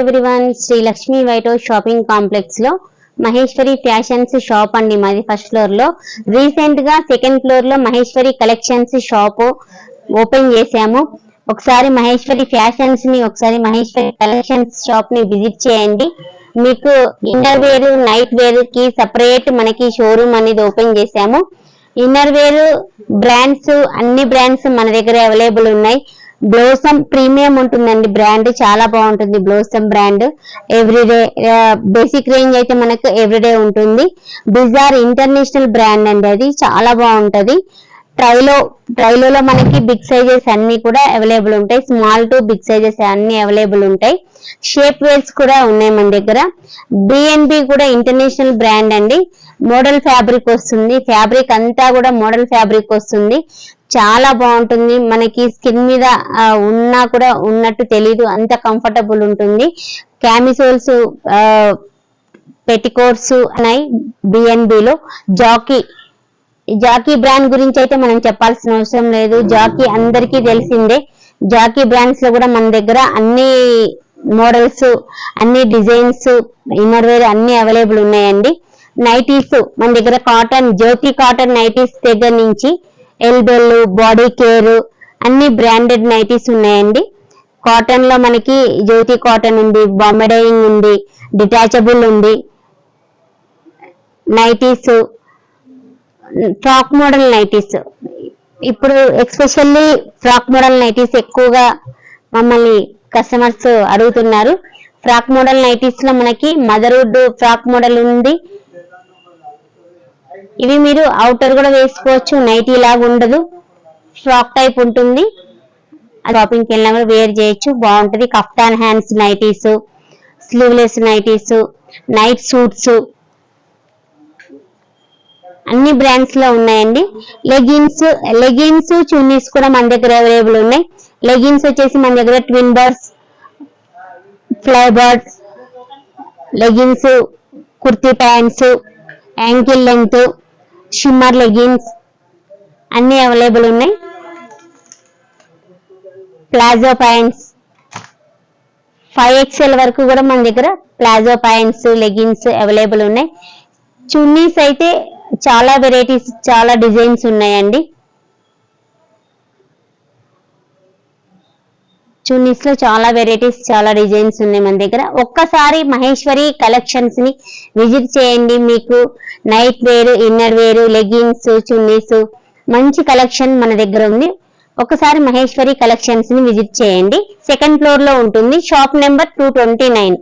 Everyone Shri Lakshmi వైటో shopping కాంప్లెక్స్లో Maheshwari fashions shop అండి మాది ఫస్ట్ ఫ్లోర్లో. రీసెంట్గా సెకండ్ ఫ్లోర్లో మహేశ్వరి కలెక్షన్స్ షాప్ ఓపెన్ చేశాము. ఒకసారి మహేశ్వరి ఫ్యాషన్స్ని ఒకసారి మహేశ్వరి కలెక్షన్స్ షాప్ని విజిట్ చేయండి. మీకు ఇన్నర్ వేర్ నైట్ వేర్కి సపరేట్ మనకి షోరూమ్ అనేది ఓపెన్ చేశాము. ఇన్నర్ వేర్ బ్రాండ్స్ అన్ని బ్రాండ్స్ మన దగ్గర అవైలబుల్ ఉన్నాయి. బ్లోసమ్ ప్రీమియం ఉంటుందండి బ్రాండ్ చాలా బాగుంటుంది blossom brand. Everyday basic range అయితే మనకు ఎవ్రీడే ఉంటుంది. బిజార్ ఇంటర్నేషనల్ బ్రాండ్ అండి అది చాలా బాగుంటుంది. ట్రైలో ట్రైలో మనకి బిగ్ సైజెస్ అన్ని కూడా అవైలబుల్ ఉంటాయి. స్మాల్ టు బిగ్ సైజెస్ అన్ని అవైలబుల్ ఉంటాయి. షేప్ వేర్స్ కూడా ఉన్నాయి మన దగ్గర. బిఎన్బి కూడా ఇంటర్నేషనల్ బ్రాండ్ అండి. మోడల్ ఫ్యాబ్రిక్ వస్తుంది. ఫ్యాబ్రిక్ అంతా కూడా మోడల్ ఫ్యాబ్రిక్ వస్తుంది. చాలా బాగుంటుంది. మనకి స్కిన్ మీద ఉన్నా కూడా ఉన్నట్టు తెలీదు. అంత కంఫర్టబుల్ ఉంటుంది. క్యామిసోల్స్ పెటికోట్స్ ఉన్నాయి బిఎన్బిలో జాకీ జాకీ బ్రాండ్ గురించి అయితే మనం చెప్పాల్సిన అవసరం లేదు. జాకీ అందరికీ తెలిసిందే. జాకీ బ్రాండ్స్లో కూడా మన దగ్గర అన్ని మోడల్స్ అన్ని డిజైన్స్ ఇన్నర్ వేర్ అన్ని అవైలబుల్ ఉన్నాయండి. నైటీస్ మన దగ్గర కాటన్ జ్యోతి కాటన్ నైటీస్ దగ్గర నుంచి ఎల్బెల్ బాడీ కేర్ అన్ని బ్రాండెడ్ నైటీస్ ఉన్నాయండి. కాటన్లో మనకి జ్యోతి కాటన్ ఉంది బాంబే ఉంది డిటాచబుల్ ఉంది. Nighties frock model nighties. ఇప్పుడు ఎక్స్పెషల్లీ ఫ్రాక్ మోడల్ నైటీస్ ఎక్కువగా మమ్మల్ని కస్టమర్స్ అడుగుతున్నారు. ఫ్రాక్ మోడల్ నైటీస్లో మనకి మదర్వుడ్ ఫ్రాక్ మోడల్ ఉంది. ఇవి మీరు అవుటర్ కూడా వేసుకోవచ్చు. నైటీ లాగా ఉండదు. ఫ్రాక్ టైప్ ఉంటుంది. షాపింగ్కి వెళ్ళినా కూడా వేర్ చేయొచ్చు. బాగుంటుంది. Kaftan hands nighties sleeveless nighties night suits అన్ని బ్రాండ్స్లో ఉన్నాయండి. లెగిన్స్ లెగిన్స్ చున్నీస్ కూడా మన దగ్గర అవైలబుల్ ఉన్నాయి. లెగిన్స్ వచ్చేసి మన దగ్గర twin birds fly birds leggings kurti pants ankle length shimmer leggings అన్నీ అవైలబుల్ ఉన్నాయి. Palazzo pants. ఫైవ్ ఎక్స్ఎల్ వరకు కూడా మన దగ్గర ప్లాజో ప్యాంట్స్ లెగిన్స్ అవైలబుల్ ఉన్నాయి. చున్నీస్ అయితే చాలా వెరైటీస్ చాలా డిజైన్స్ ఉన్నాయండి. చున్నీస్లో చాలా వెరైటీస్ చాలా డిజైన్స్ ఉన్నాయి మన దగ్గర. ఒక్కసారి మహేశ్వరి కలెక్షన్స్ని విజిట్ చేయండి. మీకు night wear inner wear leggings chunnis మంచి కలెక్షన్ మన దగ్గర ఉంది. ఒకసారి మహేశ్వరి కలెక్షన్స్ని విజిట్ చేయండి. సెకండ్ ఫ్లోర్లో ఉంటుంది. Shop number two twenty nine